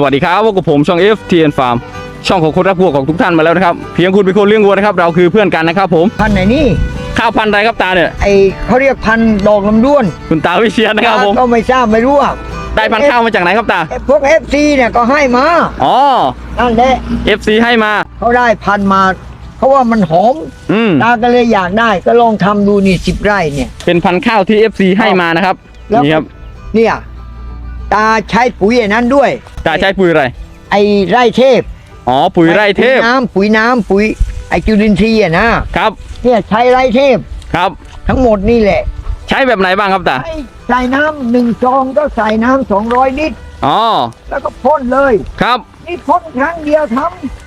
สวัสดีครับพบกับผมช่อง FTN Farm ช่องของคนรักวัวของทุกท่านมาแล้วนะครับ เพียงคุณเป็นคนเลี้ยงวัวนะครับ เราคือเพื่อนกันนะครับผมพันธุ์ไหนนี่ ข้าวพันธุ์อะไรครับตาเนี่ย ไอเขาเรียกพันธุ์ดอกลำด้วนคุณตาวิเชียนนะครับผม ก็ไม่ทราบไม่รู้อะได้พันธุ์ข้าวมาจากไหนครับตา ไอ้พวกเอฟซีเนี่ยก็ให้มา อ๋อ นั่นแหละ FC ให้มา เขาได้พันธุ์มาเพราะว่ามันหอมอืม ตาก็เลยอยากได้ก็ลองทำดูนี่สิบไร่เนี่ย เป็นพันธุ์ข้าวที่ FC ให้มานะครับ แล้ว นี่ครับ เนี่ย ตาใช้ปุ๋ยอันนั้นด้วย ตาใช้ปุ๋ยอะไร ไอไร่เทพอ๋อ ปุ๋ยไร่เทพปุ๋ยน้ำปุ๋ยน้ำปุ๋ยไอจุลินทรีย์อะนะครับ เนี่ยใช้ไร่เทพครับ ทั้งหมดนี่แหละ ใช้แบบไหนบ้างครับตา ใส่ใส่น้ำหนึ่งซองก็ใส่น้ำสองร้อยลิตรอ๋อ แล้วก็พ่นเลย ครับ นี่พ่นครั้งเดียวท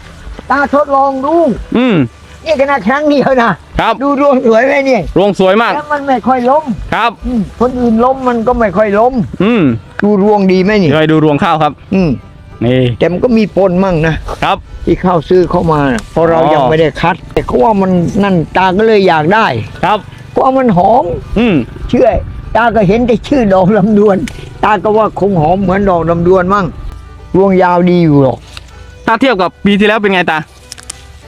ำตาทดลองดูอืม นี่ขนาดครั้งเดียวนะ ครับดูดวงสวยไหมเนี่ยรวงสวยมาก แล้วมันไม่ค่อยล้มครับ อืมคนอื่นล้มมันก็ไม่ค่อยล้ม อืมดูรวงดีไหมนี่เดี๋ยวไปดูรวงข้าวครับ อืมนี่แต่มันก็มีปนมั่งนะครับ ที่เข้าซื้อเข้ามาน่ะเพราะเราอ๋อ ยังไม่ได้คัด แต่เขาว่ามันนั่นตาก็เลยอยากได้ครับ เพราะว่ามันหอมอืมเชื่อตาก็เห็นแต่ชื่อดอกลำดวน ตาก็ว่าคงหอมเหมือนดอกลำดวนมั่งรวงยาวดีอยู่หรอกถ้าเทียบกับปีที่แล้วเป็นไงตา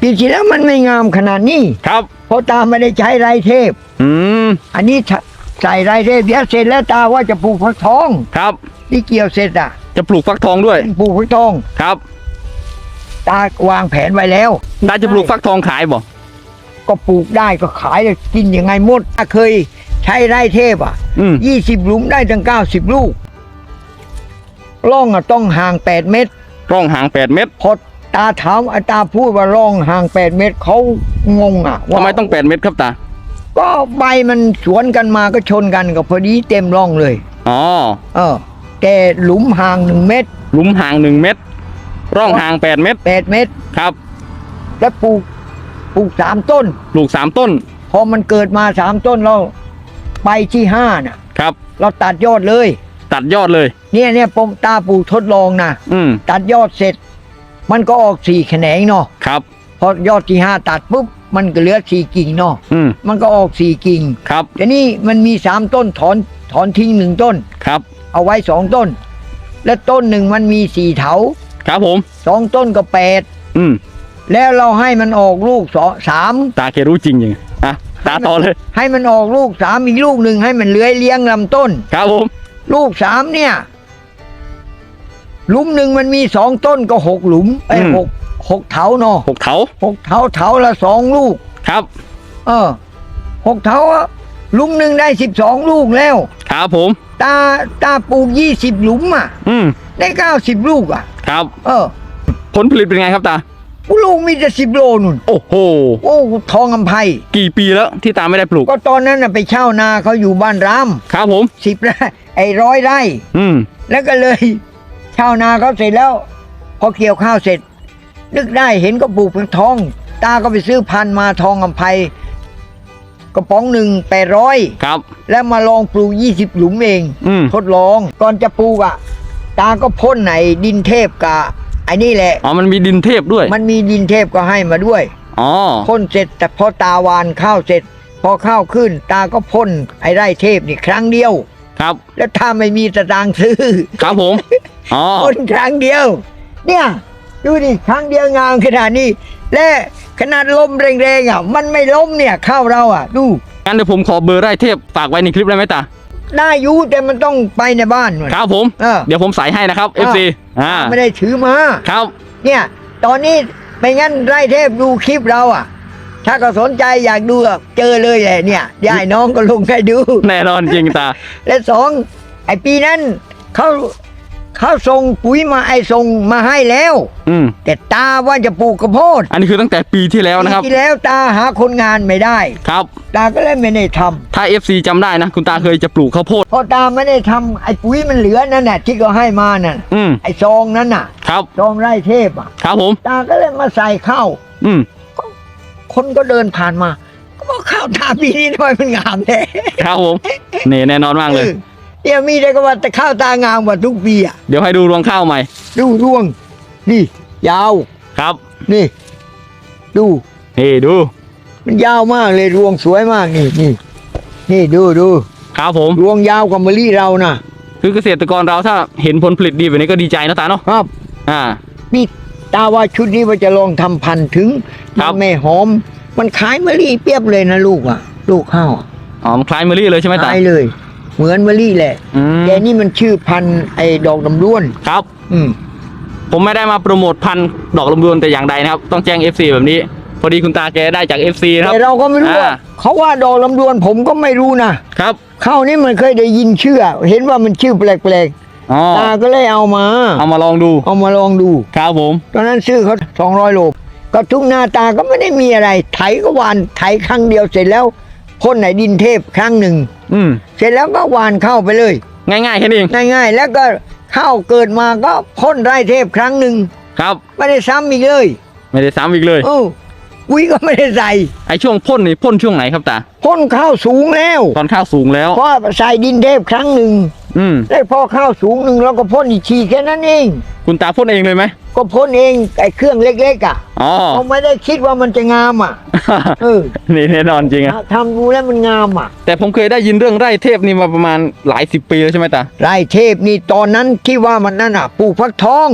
ปีที่แล้วมันไม่งามขนาดนี้ ครับเพ ราะตาไม่ได้ใช้ไรเทพ อืมอันนี้ใส่ใส่ไรเทพเดี๋ยวเสร็จแล้วตาว่าจะปลูกฟักทองครับ ที่เกี่ยวเสร็จอะ จะปลูกฟักทองด้วย ปลูกฟักทอง ครับ ตาวางแผนไว้แล้วตาจะปลูกฟักทองขายบ่ก็ปลูกได้ก็ขายเลยกินยังไงหมดถ้าเคยใช้ไรเทพอะอืมยี่สิบหลุมได้ตั้งเก้าสิบลูกร่องอะต้องห่างแปดเมตรร่องหางแปดเมตรพอ ตาถามอาตาพูดว่าร่องห่างแปดเมตรเขางงอะว่าทำไมต้องแปดเมตรครับตา ก็ใบมันสวนกันมาก็ชนกันก็พอดีเต็มร่องเลย อ๋อ เออ แต่หลุมห่างหนึ่งเมตรหลุมห่างหนึ่งเมตร ร่องห่างแปดเมตรแปดเมตร ครับ แล้วปลูกปลูกสามต้น ปลูกสามต้น พอมันเกิดมาสามต้นเราไปที่ห้าน่ะ ครับ เราตัดยอดเลย ตัดยอดเลย เนี่ยเนี่ยผมตาปลูกทดลองนะอืม ตัดยอดเสร็จ มันก็ออกสี่แขนงเนาะครับ พอยอดที่ห้าตัดปุ๊บมันก็เหลือสี่กิ่งเนาะอืมมันก็ออกสี่กิ่งครับแต่นี่มันมีสามต้นถอนถอนทิ้งหนึ่งต้น ครับ เอาไว้สองต้น และต้นหนึ่งมันมีสี่เถาครับผม สองต้นก็แปดอืมแล้วเราให้มันออกลูกสองสามตาแกรู้จริงยังอะตาต่อเลยให้มันออกลูกสามอีกลูกหนึ่งให้มันเลื้อยเลี้ยงลำต้น ครับผม ลูกสามเนี่ย หลุมหนึ่งมันมีสองต้นก็หกหลุมไอ้ยอืม หกหกเถาเนาะหกเถาหกเถาเถาละสองลูก ครับ เออหกเถาอะหลุมหนึ่งได้สิบสองลูกแล้ว ครับผม ตาตาปลูกยี่สิบหลุมอะ อืมได้เก้าสิบลูกอะ ครับ เออผลผลิตเป็นไงครับตาลูกมีแต่สิบโลนุ่น โอ้โห โอ้ทองอำไพกี่ปีแล้วที่ตาไม่ได้ปลูก ก็ตอนนั้นน่ะไปเช่านาเขาอยู่บ้านรามครับผม สิบไร่ไอ้ร้อยไร่ อืม แล้วก็เลย เช่านาเขาเสร็จแล้ว พอเกี่ยวข้าวเสร็จ นึกได้เห็นก็ปลูกเป็นทอง ตาก็ไปซื้อพันธุ์มาทองอำไพกระป๋องหนึ่งแปดร้อยครับ แล้วมาลองปลูกยี่สิบหลุมเองอืมทดลองก่อนจะปลูกอะ ตาก็พ่นไหนดินเทพกับไอ้นี่แหละอ๋อมันมีดินเทพด้วย มันมีดินเทพก็ให้มาด้วยอ๋อพ่นเสร็จแต่พอตาวานข้าวเสร็จ พอข้าวขึ้น ตาก็พ่นไอ้ไร่เทพนี่ครั้งเดียว ครับ แล้วถ้าไม่มีสตางค์ซื้อครับผมอ๋อพ่นครั้งเดียว เนี่ยดูดิครั้งเดียวงามขนาดนี้ และขนาดลมแรงๆอะ มันไม่ล้มเนี่ยข้าวเราอะ ดูงั้นเดี๋ยวผมขอเบอร์ไร่เทพฝากไว้ในคลิปได้ไหมตาได้อยูแต่มันต้องไปในบ้านนู่นครับผมเออเดี๋ยวผมใส่ให้นะครับ FC อ่าไม่ได้ถือมาครับ เนี่ย ตอนนี้ไม่งั้นไร่เทพดูคลิปเราอะ ถ้าก็สนใจอยากดูอะเจอเลยแหละเนี่ยยายน้องก็ลงให้ดู แน่นอนจริงตา และสองไอปีนั้นเขาเขาส่งปุ๋ยมาไอส่งมาให้แล้ว อืม แต่ตาว่าจะปลูกกระโพดอันนี้คือตั้งแต่ปีที่แล้วนะครับ ปีที่แล้วตาหาคนงานไม่ได้ ครับ ตาก็เลยไม่ได้ทำถ้า FC จำได้นะ คุณตาเคยจะปลูกข้าวโพด พอตาไม่ได้ทำไอปุ๋ยมันเหลือนั่นน่ะที่เขาให้มาน่ะอืม ไอซองนั้นน่ะครับ ซองไร่เทพอะครับผม ตาก็เลยมาใส่ข้าวอืม คนก็เดินผ่านมา ก็บอกข้าวตาปีนี้ทำไมมันงามแท้ครับผมนี่แน่นอนมากเลยออเนี่ยมีแต่ก็ว่าแต่ข้าวตางามกว่าทุกปีอะเดี๋ยวให้ดูรวงข้าวใหม่ ดูร่วง นี่ ยาวครับ นี่ ดูนี่ดู มันยาวมากเลยรวงสวยมากนี่นี่นี่ดูดูครับผมรวงยาวกว่ามะลิเรานะคือเกษตรกรเราถ้าเห็นผลผลิตดีแบบนี้ก็ดีใจนะตาเนาะครับ อ่านี่ ตาว่าชุดนี้ว่าจะลองทำพันธุ์ถึงครับมันไม่หอม มันขายมะลิเปรียบเลยนะลูกอะ ลูกข้าวอะอ๋อมันคล้ายเมอรี่เลยใช่ไหมตาขายเลย เหมือนมะลิแหละอืมแต่นี่มันชื่อพันธุ์ไอ้ดอกดำด้วน ครับ อืม ผมไม่ได้มาโปรโมทพันธุ์ดอกลำดวนแต่อย่างใดนะครับ ต้องแจ้ง FC แบบนี้ พอดีคุณตาแกได้จาก FC นะครับ แต่เราก็ไม่รู้ว่าอ่า เขาว่าดอกลำดวนผมก็ไม่รู้นะ ครับข้าวนี่มันเคยได้ยินชื่อ เห็นว่ามันชื่อแปลก อ๋อๆตาก็เลยเอามา เอามาลองดู เอามาลองดู ครับผม ตอนนั้นซื้อเขาสองร้อยโลก็ทุกหน้าตาก็ไม่ได้มีอะไร ไถก็หวานไถครั้งเดียวเสร็จแล้วพ่นไหนดินเทพครั้งหนึ่ง อืม เสร็จแล้วก็หวานเข้าไปเลย ง่ายๆแค่นี้เอง ง่ายๆ แล้วก็ข้าวเกิดมาก็พ่นไร่เทพครั้งหนึ่งครับ ไม่ได้ซ้ำอีกเลยไม่ได้ซ้ำอีกเลย เออปุ๋ยก็ไม่ได้ใส่ไอช่วงพ่นนี่พ่นช่วงไหนครับตา พ่นข้าวสูงแล้ว ตอนข้าวสูงแล้ว เพราะใส่ดินเทพครั้งหนึ่ง อืมแล้วพอข้าวสูงหนึ่งเราก็พ่นอีกทีแค่นั้นเอง คุณตาพ่นเองเลยไหมก็พ่นเองไอ้เครื่องเล็กๆอะอ๋อเราไม่ได้คิดว่ามันจะงามอะเออนี่แน่นอนจริงอะทำดูแล้วมันงามอะ แต่ผมเคยได้ยินเรื่องไร่เทพนี่มาประมาณหลายสิบปีแล้วใช่ไหมตาไร่เทพนี่ตอนนั้นที่ว่ามันนั่นอะปลูกฟักทอง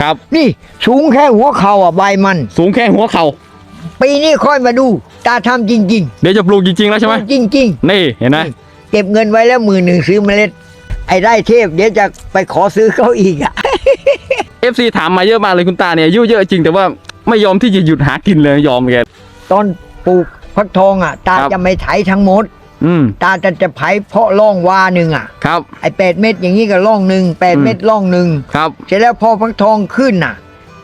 ครับ นี่สูงแค่หัวเข่าอะใบมัน สูงแค่หัวเข่าปีนี้ค่อยมาดูตาทำจริงเดี๋ยวจะปลูกจริงๆแล้วๆใช่ไหมจริงนี่เห็นไหมๆเก็บเงินไว้แล้วมือหนึ่งซื้อเมล็ด ไอ้ไร่เทพเดี๋ยวจะไปขอซื้อเขาอีกอะเอฟซีถามมาเยอะมากเลยคุณตาเนี่ยอายุเยอะจริงแต่ว่าไม่ยอมที่จะหยุดหากินเลยยอมแก ตอนปลูกฟักทองอะ ตาครับ จะไม่ไถทั้งหมด อืมตาจะจะไถเพาะร่องวาหนึ่งอะ ครับ ไอ้แปดเม็ดอย่างนี้ก็ร่องหนึ่งแปดอืม เม็ดร่องหนึ่งครับ เสร็จแล้วพอฟักทองขึ้นน่ะ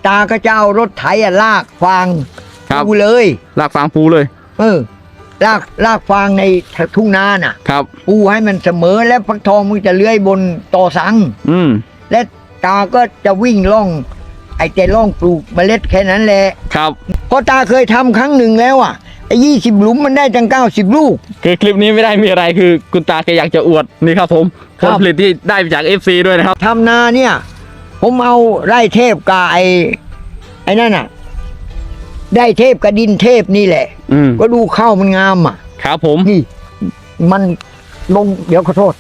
ตาก็จะเอารถไถอะลากฟางครับปูเลย ลากฟางปูเลย เออ ลากลากฟางในทุ่งนาน่ะ ครับ ปูให้มันเสมอแล้วฟักทองมันจะเลื้อยบนต่อสัง อืมและตาก็จะวิ่งล่อง ไอ้แต่ล่องปลูกเมล็ดแค่นั้นแหละครับเพราะตาเคยทำครั้งหนึ่งแล้วอะไอ้ยี่สิบหลุมมันได้ตั้งเก้าสิบลูก คือคลิปนี้ไม่ได้มีอะไรคือคุณตาแกอยากจะอวดนี่ครับผมครัผบลผลิตที่ได้จาก FC ด้วยนะครับ ทำนาเนี่ย ผมเอาไร่เทพกับไอ้ไอ้นั่นอะ ได้เทพกับดินเทพนี่แหละ อืมก็ดูเข้าวมันงามอะ ครับผม นี่มันลงเดี๋ยวขอโทษ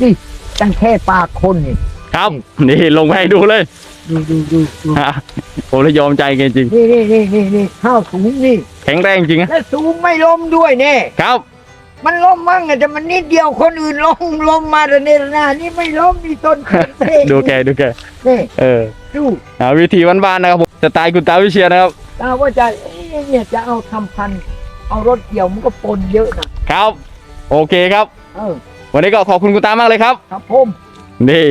นี่ตั้งแค่ปากคนนี่ครับ นี่ลงไปให้ดูเลยดูดูดูดูฮะผมเลยยอมใจแกจริง นี่นี่นี่นี่นี่ข้าวสูงนี่ แข็งแรงจริงนะและสูงไม่ล้มด้วยเนี่ย ครับ มันล้มมั่งอะแต่มันนิดเดียวคนอื่นล้มล้มมาแต่เนี่ยนะนี่ไม่ล้มนี่ต้นเตะดูแกดูแก นี่เออ ดู อ่าวิธีบ้านๆนะครับผมสไตล์คุณตาวิเชียรนะครับ ตาว่าจะเอ๊ะเนี่ยจะเอาทำพันธุ์เอารถเกี่ยวมันก็ปนเยอะนะครับ โอเคครับ เออวันนี้ก็ขอบคุณคุณตามากเลยครับ ครับผม นี่